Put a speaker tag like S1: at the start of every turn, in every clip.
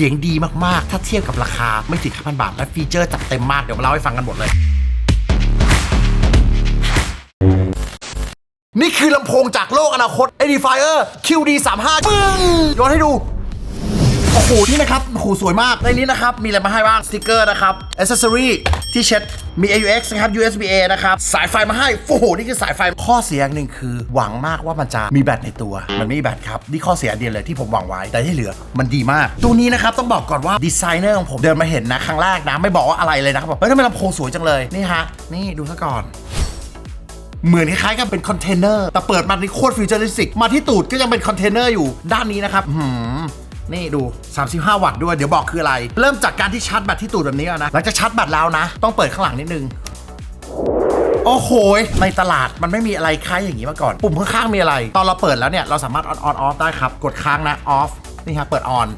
S1: สียงดีมากๆ ถ้าเทียบกับราคาไม่ถึง5,000 บาท และฟีเจอร์จัดเต็มมาก เดี๋ยวมาเล่าให้ฟังกันหมดเลย นี่คือลำโพงจากโลกอนาคต Edifier QD 3 5 ปึ้งย้อนให้ดู โอ้โหนี่นะครับโอ้โหสวยมากในนี้นะครับ มีอะไรมาให้บ้างสติกเกอร์นะครับอ c เซ s ซอรี่ที่เช็ดมี AUX นะครับ USB-A นะครับ สายไฟมาให้โอ้โหนี่คือสายไฟข้อเสียอย่างหนึ่งคือ หวังมากว่ามันจะมีแบตในตัว มันไม่มีแบตครับ นี่ข้อเสียเดียวเลยที่ผมหวังไว้แต่ที่เหลือมันดีมาก ตัวนี้นะครับ ต้องบอกก่อนว่าดีไซเนอร์ของผมเดินมาเห็นนะครั้งแรกนะ ไม่บอกว่าอะไรเลยนะครับบอกเฮ้ยทำไมลำโพงสวยจังเลยนี่ฮะนี่ดูซะก่อนเหมือนคล้ายๆกับเป็นคอนเทนเนอร์แต่เปิดมาในโคตรฟิวเจอริสติกมาที่ตูดก็ยังเป็นคอนเทนเนอร์อยู่ด้านนี้นะครับ นี่ดู 35 วัตต์ด้วย เดี๋ยวบอกคืออะไร เริ่มจากการที่ชาร์จแบตที่ตูดแบบนี้ก่อนนะ หลังจากชาร์จแบตแล้วนะ ต้องเปิดข้างหลังนิดนึง โอ้โห ในตลาดมันไม่มีอะไรคล้ายอย่างนี้มาก่อน ปุ่มข้างๆมีอะไร ตอนเราเปิดแล้วเนี่ย เราสามารถออนออนออฟได้ครับ กดค้างนะ ออฟ นี่ครับ เปิดออน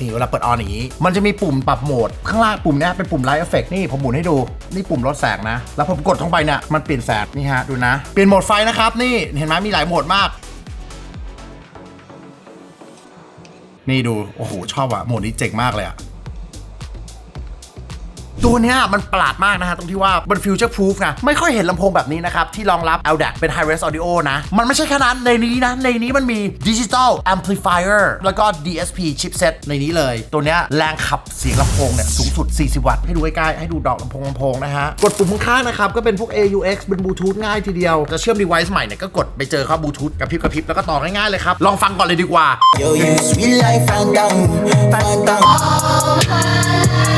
S1: นี่เวลาเปิดออนอย่างนี้ มันจะมีปุ่มปรับโหมด ข้างล่างปุ่มนี้เป็นปุ่มไลท์เอฟเฟกนี่ผมหมุนให้ดู นี่ปุ่มลดแสงนะ แล้วผมกดลงไปเนี่ยมันเปลี่ยนแสงนี่ฮะดูนะ เปลี่ยนโหมดไฟนะครับ นี่เห็นไหมมีหลายโหมดมาก นี่ดู โอ้โห ชอบอะโหมดนี้เจ๋งมากเลยอะ ตัวเนี้ยมันประหลาดมากนะฮะตรงที่ว่ามันฟิวเจอร์พ o ูฟนะไม่ค่อยเห็นลำโพงแบบนี้นะครับ ที่รองรับ LDAC เป็น High Res Audio นะ มันไม่ใช่แค่นั้นในนี้นะ ในนี้มันมี Digital Amplifier แล้วก็ DSP Chipset ในนี้เลย ตัวเนี้ยแรงขับเสียงลำโพงเนี่ยสูงสุด 40 วัตต์ให้ดูใกล้ๆให้ดูดอกลำโพงลำโพงนะฮะ กดปุ่มข้างๆนะครับก็เป็นพวก AUX เป็นบลูทูธง่ายทีเดียวจะเชื่อม device ใหม่เนี่ยก็กดไปเจอเข้าบลูทูธกระพริบกระพริบแล้วก็ต่อง่ายๆเลยครับลองฟังก่อนเลยดีกว่า
S2: Yo, you sweet life, fan down, fan down.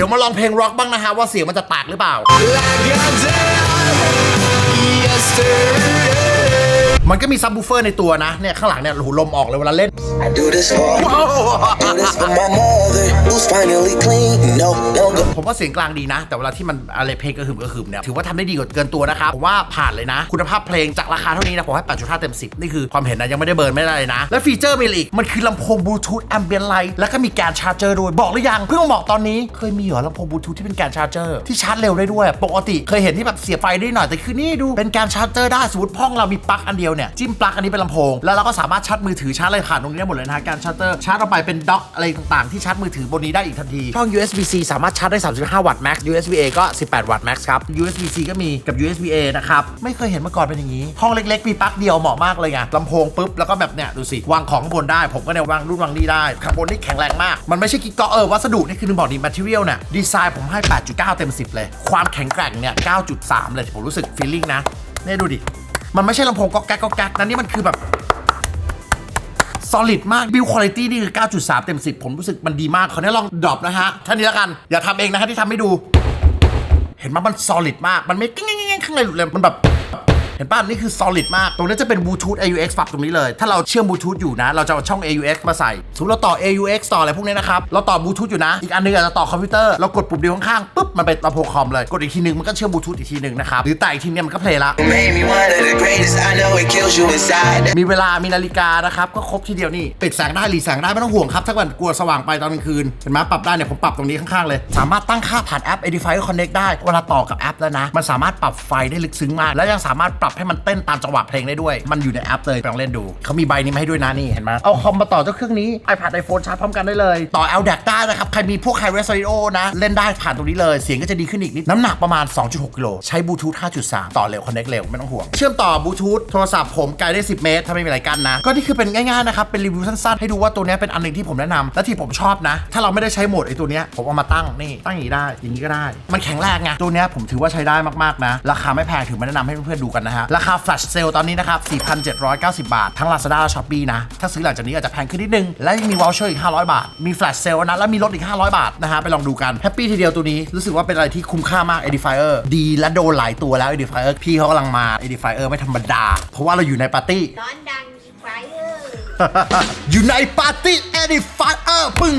S1: ดี๋ยวมาลองเพลงร็อกบ้างนะฮะว่าเสียงมันจะแตกหรือเปล่า
S3: Like I did yesterday.
S1: มันก็มีซับ w ูเฟอร์ในตัวนะเนี่ยข้างหลังเนี่ยหูลมออกเลยเวลาเล่น
S2: I do this for I do this for my mother who's finally clean no longer
S1: ผมว่าเสียงกลางดีนะ แต่เวลาที่มันอะไรเพลงกระหึ่มกระหึ่มเนี่ยถือว่าทำได้ดีกว่าเกินตัวนะครับผมว่าผ่านเลยนะ คุณภาพเพลงจากราคาเท่านี้นะผมให้8.5เต็ม 10 นี่คือความเห็นนะ ยังไม่ได้เบิร์นไม่ได้เลยนะ และฟีเจอร์มีอีก มันคือลำโพงบลูทูธแอมเบียนไลท์แล้วก็มีการชาร์จเจอร์ด้วยบอกหรือยังเพิ่งบอกตอนนี้เคยมีเหรอลำโพงบลูทูธที่เป็นการชาร์จเจอร์ที่ชาร์จเร็วได้ด้วย ปกติเคยเห็นที่แบบเสียบไฟได้หน่อยแต่คือนี่ดูเป็นการชาร์จเจอร์ได้สมมติห้องเรามีปลั๊กอันเดียวเนี่ยจิ้มปลั๊กอันนี้เป็นลำโพงแล้วเราก็สามารถชาร์จมือถือชาร์จอะไรผ่านตรงนี้หมดเลยนะฮะการชาร์จเจอร์ชาร์จออกไปเป็นด็อกอะไรต่างๆ ที่ชาร์จมือถือบนนี้ได้อีกทันทีช่อง USB-C สามารถชาร์จได้ 35 วัตต์ max USB-A ก็ 18 วัตต์ max ครับ USB-C ก็มีกับ USB-A นะครับไม่เคยเห็นมาก่อนเป็นอย่างนี้ ห้องเล็กๆ มีปลั๊กเดียวเหมาะมากเลยไงลำโพงปุ๊บแล้วก็แบบเนี่ยดูสิวางของข้างบนได้ ผมก็เนี่ยวางรุ่นวางนี่ได้ข้างบนนี่แข็งแรงมาก มันไม่ใช่กิ๊กก๊อกเออวัสดุนี่คือนึงบอกดี material เนี่ยดีไซน์ผมให้ 8.9 เต็ม 10 เลย ความแข็งแกร่งเนี่ย 9.3 เลยผมรู้สึก feeling นะเนี่ยดูดิ มันไม่ใช่ลำโพงก๊อกแก๊กก๊อกแก๊กนะนี่มันคือแบบ solid มาก build quality นี่คือ 9.3 เต็ม 10 ผมรู้สึกมันดีมากขอนี้ลองดรอปนะฮะท่านี้แล้วกัน อย่าทำเองนะฮะที่ทำให้ดู เห็นไหมมัน solid มาก มันไม่กิ้งๆๆข้างในหลุดเลย มันแบบ เห็นป่ะนี่คือ solid มาก ตรงนี้จะเป็นบลูทูธ AUX ปรับตรงนี้เลย ถ้าเราเชื่อมบลูทูธอยู่นะ เราจะเอาช่อง AUX มาใส่สมมติเราต่อ AUX ต่ออะไรพวกนี้นะครับ เราต่อบลูทูธอยู่นะ อีกอันหนึงอาจจะต่อคอมพิวเตอร์ เรากดปุ่มเดียวข้างๆปุ๊บ มันเป็นลำโพงคอมเลย กดอีกทีหนึงมันก็เชื่อมบลูทูธอีกทีหนึงนะครับ หรือแต่อีกทีเนี้ยมันก็เพลย์ละ
S2: made me one of the greatest I know it kills you inside
S1: มีเวลา มีนาฬิกานะครับ ก็ครบทีเดียวนี่ ปิดแสงได้หลีแสงได้ไม่ต้องห่วงครับ ถ้าเกิดกลัวสว่างไปตอนกลางคืน เห็นไหมปรับได้เนี่ยผมปรับตรงนี้ข้างๆเลย สามารถตั้งค่าผ่านแอป Edifier Connect ได้ เวลาต่อกับแอปแล้วนะ มันสามารถปรับไฟได้ลึกซึ้งมาก แล้วยังสามารถปรับให้มันเต้นตามจังหวะเพลงได้ด้วย มันอยู่ในแอปเลยไปลองเล่นดู เขามีใบนี้มาให้ด้วยนะนี่เห็นไหมเอาคอมมาต่อเจ้าเครื่องนี้ iPad iPhone ชาร์จพร้อมกันได้เลย ต่อ LDAC ได้นะครับ ใครมีพวก High Res Audio นะ เล่นได้ผ่านตรงนี้เลย เสียงก็จะดีขึ้นอีกนิด น้ำหนักประมาณ 2.6กิโลใช้บลูทูธ5.3 ต่อเร็ว Connect เร็วไม่ต้องห่วง เชื่อมต่อบลูทูธโทรศัพท์ผมไกลได้ 10 เมตรถ้าไม่มีอะไรกั้นนะ ก็นี่คือเป็นง่ายๆนะครับเป็นรีวิวสั้นๆให้ดูว่าตัวเนี้ยเป็นอันหนึ่งที่ผมแนะนำและที่ผมชอบนะ ถ้าเราไม่ได้ใช้โหมดไอ้ตัวเนี้ยผมเอามาตั้งนี่ตั้งอย่างนี้ได้อย่างนี้ก็ได้ มันแข็งแรงไงตัวเนี้ยผมถือว่าใช้ได้มากๆนะ ราคาไม่แพงถือมาแนะนำให้เพื่อนๆดูกันนะฮะราคา flash sale ตอนนี้นะครับ 4,790 บาท ทั้ง Lazada และ Shopee นะ ถ้าซื้อหลังจากนี้อาจจะแพงขึ้นนิดนึง และยังมี voucher อีก 500 บาท มี flash sale นะ แล้วมีลดอีก 500 บาทนะฮะ ไปลองดูกัน แฮปปี้ทีเดียวตัวนี้ รู้สึกว่าเป็นอะไรที่คุ้มค่ามาก Edifier ดีและโดนหลายตัวแล้ว Edifier พี่เขากำลังมา Edifier ไม่ธรรมดา เพราะว่าเราอยู่ในปาร์ตี้
S4: ร้อนดังไฟเออร์
S1: อยู่ในปาร์ตี้เอดิฟายเออร์ปึ้ง